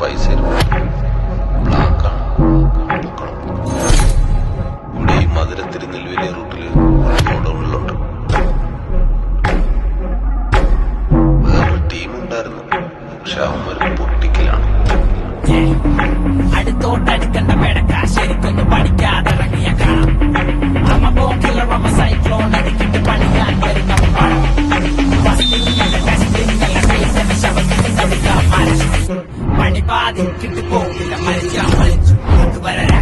പൈസ ബ്ലാക്കാണ് ഇവിടെ ഈ മധുര തിരുനെൽവേലി റൂട്ടിൽ ഗോഡൌണിലുണ്ട് വേറൊരു ടീം ഉണ്ടായിരുന്നു പക്ഷെ അവന്മാര് പൊട്ടിക്കലാണ്. സാധിച്ചിട്ട് പോകില്ല മരിച്ചാ മരിച്ചു. കൊണ്ടുവരാൻ